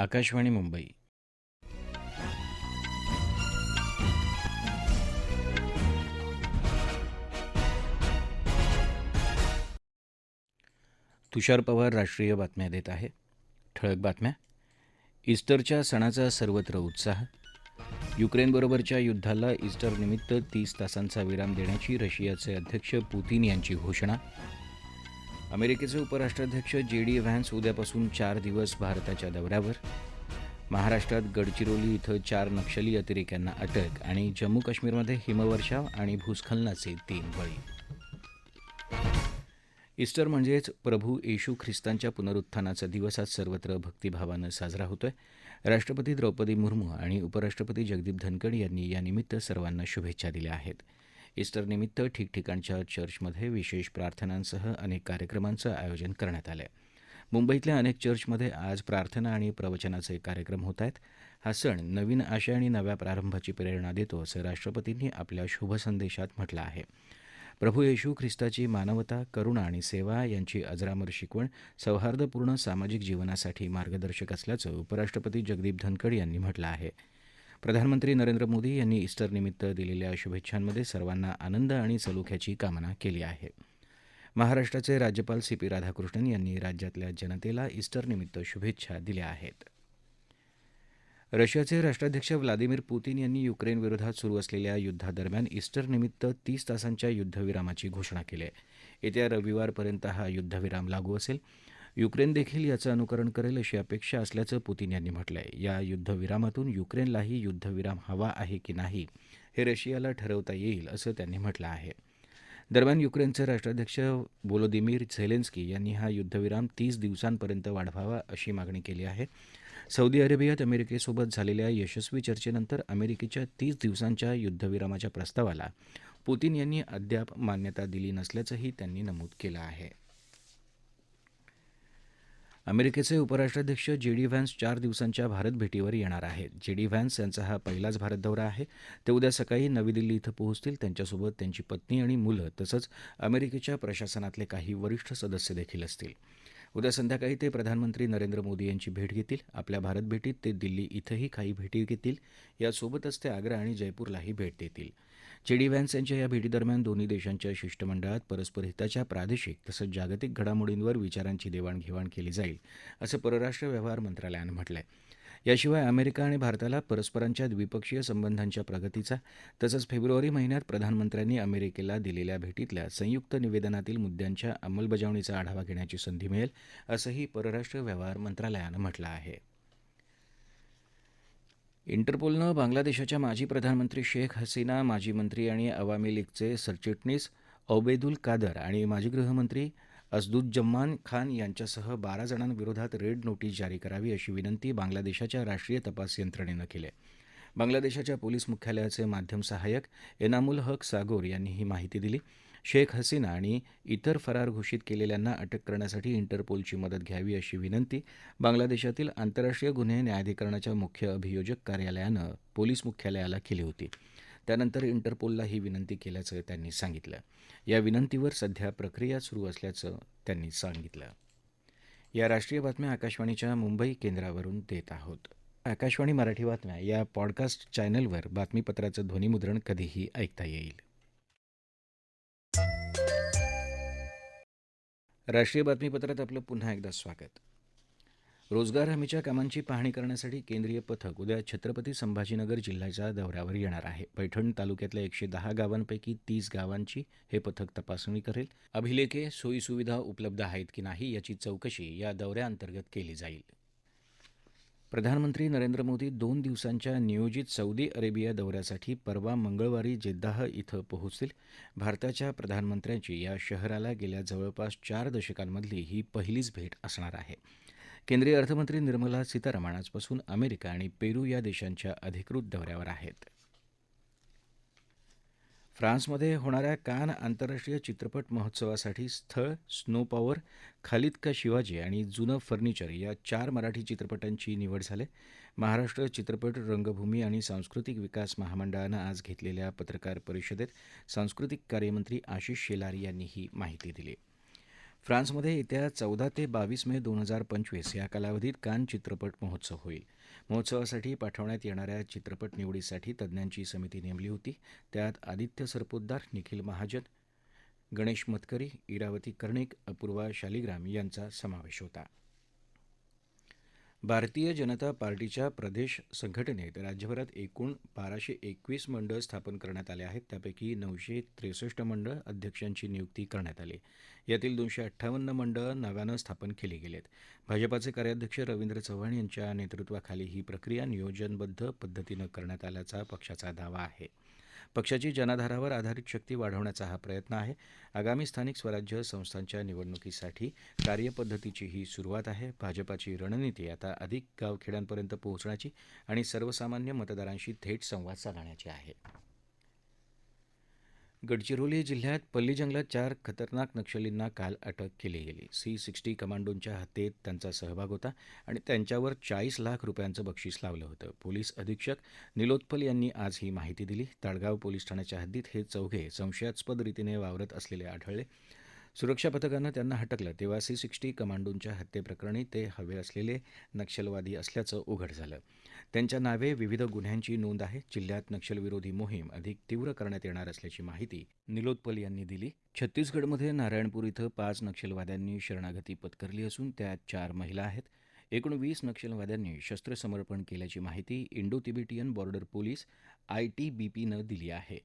आकाशवाणी मुंबई. तुषार पवार राष्ट्रीय बातम्या देत आहे. ठळक बातम्या. ईस्टरच्या सणाचा सर्वत्र उत्साह. युक्रेनबरोबरच्या युद्धाला ईस्टरनिमित्त तीस तासांचा विराम देण्याची रशियाचे अध्यक्ष पुतीन यांची घोषणा. अमेरिकेचे उपराष्ट्राध्यक्ष जे डी व्हॅन्स उद्यापासून चार दिवस भारताच्या दौऱ्यावर. महाराष्ट्रात गडचिरोली इथं चार नक्षली अतिरेक्यांना अटक आणि जम्मू काश्मीरमध्ये हिमवर्षाव आणि भूस्खलनाचे तीन बळी. ईस्टर म्हणजेच प्रभू येशू ख्रिस्तांच्या पुनरुत्थानाचा दिवस आज सर्वत्र भक्तिभावानं साजरा होतोय. राष्ट्रपती द्रौपदी मुर्मू आणि उपराष्ट्रपती जगदीप धनखड यांनी यानिमित्त सर्वांना शुभेच्छा दिल्या आहेत. ईस्टरनिमित्त ठिकठिकाणच्या चर्चमध्ये विशेष प्रार्थनांसह अनेक कार्यक्रमांचं आयोजन करण्यात आलं आहे मुंबईतल्या अनेक चर्चमध्ये आज प्रार्थना आणि प्रवचनाचे कार्यक्रम होत आहेत. हा सण नवीन आशय आणि नव्या प्रारंभाची प्रेरणा देतो असं राष्ट्रपतींनी आपल्या शुभसंदेशात म्हटलं आहे. प्रभू येशू ख्रिस्ताची मानवता करुणा आणि सेवा यांची अजरामर शिकवण सौहार्दपूर्ण सामाजिक जीवनासाठी मार्गदर्शक असल्याचं उपराष्ट्रपती जगदीप धनखड यांनी म्हटलं आहे. प्रधानमंत्री नरेंद्र मोदी यांनी ईस्टरनिमित्त दिलेल्या शुभेच्छांमध्ये सर्वांना आनंद आणि सलोख्याची कामना केली आहे. महाराष्ट्राचे राज्यपाल सी पी राधाकृष्णन यांनी राज्यातल्या जनतेला ईस्टरनिमित्त शुभेच्छा दिल्या आहेत. रशियाचे राष्ट्राध्यक्ष व्लादिमीर पुतीन यांनी युक्रेनविरोधात सुरू असलेल्या युद्धादरम्यान ईस्टरनिमित्त तीस तासांच्या युद्धविरामाची घोषणा केली आहे. येत्या रविवारपर्यंत हा युद्धविराम लागू असेल. युक्रेन देखील याचं अनुकरण करेल अशी अपेक्षा असल्याचं पुतीन यांनी म्हटलंय. या युद्धविरामातून युक्रेनलाही युद्धविराम हवा आहे की नाही हे रशियाला ठरवता येईल असं त्यांनी म्हटलं आहे. दरम्यान युक्रेनचे राष्ट्राध्यक्ष वोलोदिमीर झेलेन्स्की यांनी हा युद्धविराम तीस दिवसांपर्यंत वाढवावा अशी मागणी केली आहे. सौदी अरेबियात अमेरिकेसोबत झालेल्या यशस्वी चर्चेनंतर अमेरिकेच्या तीस दिवसांच्या युद्धविरामाच्या प्रस्तावाला पुतीन यांनी अद्याप मान्यता दिली नसल्याचंही त्यांनी नमूद केलं आहे. अमेरिकेचे उपराष्ट्राध्यक्ष जे डी व्हॅन्स चार दिवसांच्या भारत भेटीवर येणार आहेत. जे डी व्हॅन्स यांचा हा पहिलाच भारत दौरा आहे. ते उद्या सकाळी नवी दिल्ली इथं पोहोचतील. त्यांच्यासोबत त्यांची पत्नी आणि मुलं तसंच अमेरिकेच्या प्रशासनातले काही वरिष्ठ सदस्य देखील असतील. उद्या संध्याकाळी ते प्रधानमंत्री नरेंद्र मोदी यांची भेट घेतील. आपल्या भारत भेटीत ते दिल्ली इथंही काही भेटी घेतील. यासोबतच ते आग्रा आणि जयपूरलाही भेट देतील. जे डी व्हॅन्स यांच्या या भेटीदरम्यान दोन्ही देशांच्या शिष्टमंडळात परस्पर हिताच्या प्रादेशिक तसंच जागतिक घडामोडींवर विचारांची देवाणघेवाण केली जाईल असं परराष्ट्र व्यवहार मंत्रालयानं म्हटलं आहे याशिवाय अमेरिका आणि भारताला परस्परांच्या द्विपक्षीय संबंधांच्या प्रगतीचा तसंच फेब्रुवारी महिन्यात प्रधानमंत्र्यांनी अमेरिकेला दिलेल्या भेटीतल्या संयुक्त निवेदनातील मुद्द्यांच्या अंमलबजावणीचा आढावा घेण्याची संधी मिळेल असंही परराष्ट्र व्यवहार मंत्रालयानं म्हटलं आहे. इंटरपोलनं बांगलादेशाच्या माजी प्रधानमंत्री शेख हसीना माजी मंत्री आणि अवामी लीगचे सरचिटणीस औबेदुल कादर आणि माजी गृहमंत्री असदुज्जमान खान यांच्यासह बारा जणांविरोधात रेड नोटीस जारी करावी अशी विनंती बांगलादेशाच्या राष्ट्रीय तपास यंत्रणेनं केली बांगलादेशाच्या पोलीस मुख्यालयाचे माध्यम सहाय्यक एनामुल हक सागोर यांनी ही माहिती दिली. शेख हसीना आणि इतर फरार घोषित केलेल्यांना अटक करण्यासाठी इंटरपोलची मदत घ्यावी अशी विनंती बांगलादेशातील आंतरराष्ट्रीय गुन्हे न्यायाधिकरणाच्या मुख्य अभियोजक कार्यालयानं पोलीस मुख्यालयाला केली होती. त्यानंतर इंटरपोलला ही विनंती केल्याचं त्यांनी सांगितलं. या विनंतीवर सध्या प्रक्रिया सुरू असल्याचं त्यांनी सांगितलं. या राष्ट्रीय बातम्या आकाशवाणीच्या मुंबई केंद्रावरून देत आहोत. आकाशवाणी मराठी बातम्या या पॉडकास्ट चॅनलवर बातमीपत्राचं ध्वनीमुद्रण कधीही ऐकता येईल. राष्ट्रीय बातमीपत्रात आपलं पुन्हा एकदा स्वागत. रोजगार हमीच्या कामांची पाहणी करण्यासाठी केंद्रीय पथक उद्या छत्रपती संभाजीनगर जिल्ह्याच्या दौऱ्यावर येणार आहे. पैठण तालुक्यातल्या एकशे दहा गावांपैकी तीस गावांची हे पथक तपासणी करेल. अभिलेखे सोयीसुविधा उपलब्ध आहेत की नाही याची चौकशी या दौऱ्याअंतर्गत केली जाईल. प्रधानमंत्री नरेंद्र मोदी दोन दिवसांच्या नियोजित सौदी अरेबिया दौऱ्यासाठी परवा मंगळवारी जेद्दाह इथं पोहोचतील. भारताच्या प्रधानमंत्र्यांची या शहराला गेल्या जवळपास चार दशकांमधली ही पहिलीच भेट असणार आहे. केंद्रीय अर्थमंत्री निर्मला सीतारामन आजपासून अमेरिका आणि पेरू या देशांच्या अधिकृत दौऱ्यावर आहेत. फ्रान्समध्ये होणाऱ्या कान आंतरराष्ट्रीय चित्रपट महोत्सवासाठी स्थळ स्नो पॉवर खालिद का शिवाजी आणि जुनं फर्निचर या चार मराठी चित्रपटांची निवड झाली. महाराष्ट्र चित्रपट रंगभूमी आणि सांस्कृतिक विकास महामंडळानं आज घेतलेल्या पत्रकार परिषदेत सांस्कृतिक कार्यमंत्री आशिष शेलार यांनी ही माहिती दिली. फ्रान्समध्ये येत्या चौदा ते बावीस मे दोन हजार पंचवीस या कालावधीत कान चित्रपट महोत्सव होईल. महोत्सवासाठी पाठवण्यात येणाऱ्या चित्रपट निवडीसाठी तज्ज्ञांची समिती नेमली होती. त्यात आदित्य सरपोतदार निखिल महाजन गणेश मतकरी इरावती कर्णिक अपूर्वा शालिग्राम यांचा समावेश होता. भारतीय जनता पार्टीच्या प्रदेश संघटनेत राज्यभरात एकूण बाराशे एकवीस मंडळ स्थापन करण्यात आले आहेत. त्यापैकी नऊशे त्रेसष्ट मंडळ अध्यक्षांची नियुक्ती करण्यात आली. यातील दोनशे अठ्ठावन्न मंडळ नव्यानं स्थापन केली गेलेत. भाजपाचे कार्याध्यक्ष रवींद्र चव्हाण यांच्या नेतृत्वाखाली ही प्रक्रिया नियोजनबद्ध पद्धतीनं करण्यात आल्याचा पक्षाचा दावा आहे. पक्षाची जनाधारावर आधारित शक्ती वाढवण्याचा हा प्रयत्न आहे. आगामी स्थानिक स्वराज्य संस्थांच्या निवडणुकीसाठी कार्यपद्धतीची ही सुरुवात आहे. भाजपाची रणनीती आता अधिक गावखेड्यांपर्यंत पोहोचण्याची आणि सर्वसामान्य मतदारांशी थेट संवाद साधण्याची आहे. गडचिरोली जिल्ह्यात पल्ली जंगलात चार खतरनाक नक्षलींना काल अटक केली गेली. सी सिक्स्टी कमांडोंच्या हत्येत त्यांचा सहभाग होता आणि त्यांच्यावर चाळीस लाख रुपयांचं बक्षीस लावलं होतं. पोलीस अधीक्षक निलोत्पल यांनी आज ही माहिती दिली. ताडगाव पोलीस ठाण्याच्या हद्दीत हे चौघे संशयास्पद रीतीने वावरत असलेले आढळले. सुरक्षा पथकानं त्यांना हटकलं. तेव्हा सी सिक्स्टी कमांडोंच्या हत्येप्रकरणी ते हवे असलेले नक्षलवादी असल्याचं उघड झालं. त्यांच्या नावे विविध गुन्ह्यांची नोंद आहे. जिल्ह्यात नक्षलविरोधी मोहीम अधिक तीव्र करण्यात येणार असल्याची माहिती निलोत्पल यांनी दिली. छत्तीसगडमध्ये नारायणपूर इथं पाच नक्षलवाद्यांनी शरणागती पत्करली असून त्यात चार महिला आहेत. एकूण वीस नक्षलवाद्यांनी शस्त्रसमर्पण केल्याची माहिती इंडो तिबेटियन बॉर्डर पोलीस आयटीबीपीनं दिली आहे.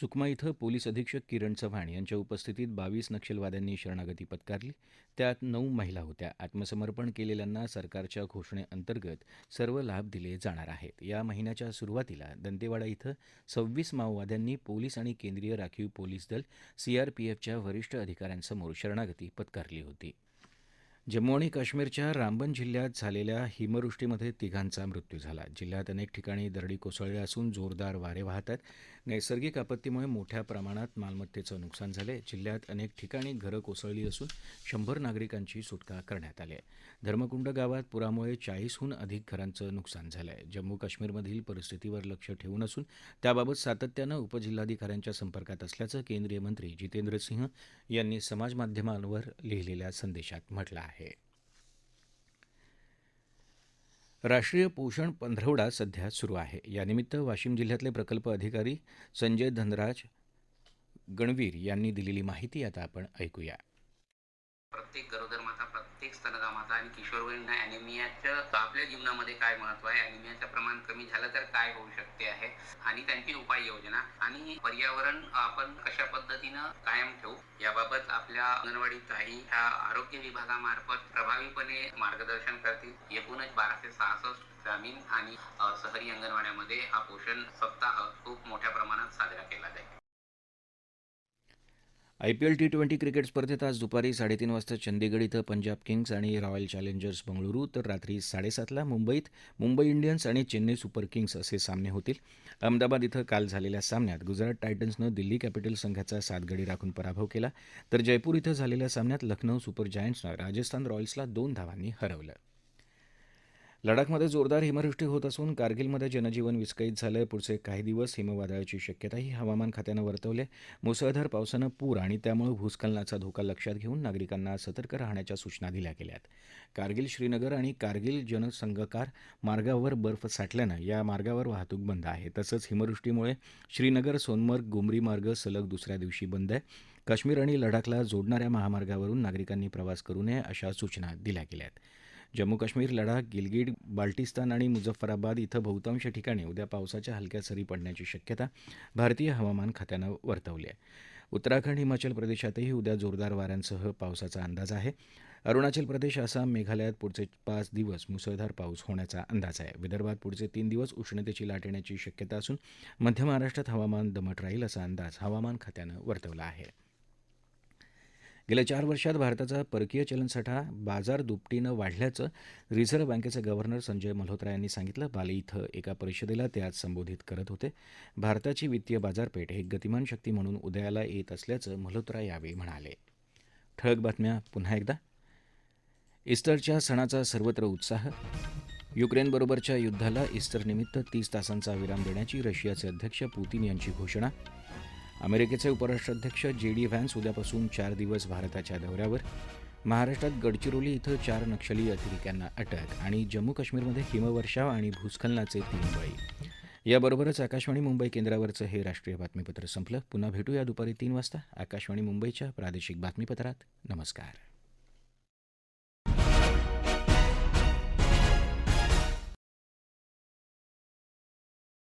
सुकमा इथं पोलीस अधीक्षक किरण चव्हाण यांच्या उपस्थितीत बावीस नक्षलवाद्यांनी शरणागती पत्कारली. त्यात नऊ महिला होत्या. आत्मसमर्पण केलेल्यांना सरकारच्या घोषणेअंतर्गत सर्व लाभ दिले जाणार आहेत. या महिन्याच्या सुरुवातीला दंतेवाडा इथं सव्वीस माओवाद्यांनी पोलीस आणि केंद्रीय राखीव पोलीस दल सीआरपीएफच्या वरिष्ठ अधिकाऱ्यांसमोर शरणागती पत्कारली होती. जम्मू आणि काश्मीरच्या रामबन जिल्ह्यात झालेल्या हिमवृष्टीमध्ये तिघांचा मृत्यू झाला. जिल्ह्यात अनेक ठिकाणी दरडी कोसळल्या असून जोरदार वारे वाहत आहेत. नैसर्गिक आपत्तीमुळे मोठ्या प्रमाणात मालमत्तेचं नुकसान झालंय. जिल्ह्यात अनेक ठिकाणी घरं कोसळली असून शंभर नागरिकांची सुटका करण्यात आली आहे. धर्मकुंड गावात पुरामुळे चाळीसहून अधिक घरांचं नुकसान झालं आहे जम्मू काश्मीरमधील परिस्थितीवर लक्ष ठेवून असून त्याबाबत सातत्यानं उपजिल्हाधिकाऱ्यांच्या संपर्कात असल्याचं केंद्रीय मंत्री जितेंद्र सिंह यांनी समाजमाध्यमांवर लिहिलेल्या संदेशात म्हटलं आहे. राष्ट्रीय पोषण पंधरवडा सध्या सुरू आहे. यानिमित्त वाशिम जिल्ह्यातले प्रकल्प अधिकारी संजय धनराज गणवीर यांनी दिलेली माहिती आता आपण ऐकूया. प्रत्येक गरोदर माता प्रत्येक स्तनदा माता आणि किशोरवयीन अॅनिमियाचं आपल्या जीवनामध्ये काय महत्त्व आहे? अॅनिमियाचं प्रमाण कमी झालं तर काय होऊ शकते आहे? आणि त्यांची उपाययोजना आणि पर्यावरण आपण कशा पद्धतीनं कायम ठेवू? याबाबत आपल्या अंगणवाडी ताई ह्या आरोग्य विभागामार्फत प्रभावीपणे मार्गदर्शन करतील. एकूणच बाराशे सहासष्ट ग्रामीण आणि शहरी अंगणवाड्यामध्ये हा पोषण सप्ताह खूप मोठ्या प्रमाणात साजरा केला जाईल. आयपीएल टी ट्वेंटी क्रिकेट स्पर्धेत आज दुपारी साडेतीन वाजता चंदीगड इथं पंजाब किंग्ज आणि रॉयल चॅलेंजर्स बंगळुरू तर रात्री साडेसातला मुंबईत मुंबई इंडियन्स आणि चेन्नई सुपर किंग्स असे सामने होतील. अहमदाबाद इथं काल झालेल्या सामन्यात गुजरात टायटन्सनं दिल्ली कॅपिटल संघाचा सात गडी राखून पराभव केला तर जयपूर इथं झालेल्या सामन्यात लखनौ सुपर जायंट्सनं राजस्थान रॉयल्सला दोन धावांनी हरवलं. लडाखमध्ये जोरदार हिमवृष्टी होत असून कारगिलमध्ये जनजीवन विस्कळीत झालंय. पुढचे काही दिवस हिमवादळाची शक्यताही हवामान खात्यानं वर्तवली मुसळधार पावसानं पूर आणि त्यामुळे भूस्खलनाचा धोका लक्षात घेऊन नागरिकांना सतर्क राहण्याच्या सूचना दिल्या गेल्यात. कारगिल श्रीनगर आणि कारगिल जनसंघकार मार्गावर बर्फ साठल्यानं या मार्गावर वाहतूक बंद आहे. तसंच हिमवृष्टीमुळे श्रीनगर सोनमर्ग गुमरी मार्ग सलग दुसऱ्या दिवशी बंद आहे. काश्मीर आणि लडाखला जोडणाऱ्या महामार्गावरून नागरिकांनी प्रवास करू नये अशा सूचना दिल्या गेल्या आहेत. जम्मू काश्मीर लडाख गिलगिट बाल्टिस्तान आणि मुझफ्फराबाद इथं बहुतांश ठिकाणी उद्या पावसाच्या हलक्या सरी पडण्याची शक्यता भारतीय हवामान खात्यानं वर्तवली आहे. उत्तराखंड हिमाचल प्रदेशातही उद्या जोरदार वाऱ्यांसह पावसाचा अंदाज आहे. अरुणाचल प्रदेश आसाम मेघालयात पुढचे पाच दिवस मुसळधार पाऊस होण्याचा अंदाज आहे. विदर्भात पुढचे तीन दिवस उष्णतेची लाट येण्याची शक्यता असून मध्य महाराष्ट्रात हवामान दमट राहील असा अंदाज हवामान खात्यानं वर्तवला आहे. गेल्या चार वर्षात भारताचा परकीय चलनसाठा बाजार दुपटीनं वाढल्याचं रिझर्व्ह बँकेचे गव्हर्नर संजय मल्होत्रा यांनी सांगितलं. बाली इथं एका परिषदेला ते आज संबोधित करत होते. भारताची वित्तीय बाजारपेठ एक गतिमान शक्ती म्हणून उदयाला येत असल्याचं मल्होत्रा यावेळी म्हणाले. ठळक बातम्या. पुन्हा एकदा. इस्टरच्या सणाचा सर्वत्र उत्साह. युक्रेनबरोबरच्या युद्धाला इस्टरनिमित्त तीस तासांचा विराम देण्याची रशियाचे अध्यक्ष पुतीन यांची घोषणा. अमेरिकेचे उपराष्ट्राध्यक्ष जे डी व्हॅन्स उद्यापासून चार दिवस भारताच्या दौऱ्यावर. महाराष्ट्रात गडचिरोली इथं चार नक्षली अतिरेक्यांना अटक आणि जम्मू काश्मीरमध्ये हिमवर्षाव आणि भूस्खलनाचे तीन बळी. याबरोबरच आकाशवाणी मुंबई केंद्रावरचं हे राष्ट्रीय बातमीपत्र संपलं. पुन्हा भेटूया दुपारी तीन वाजता. आकाशवाणी मुंबईच्या प्रादेशिक बातमीपत्रात. नमस्कार.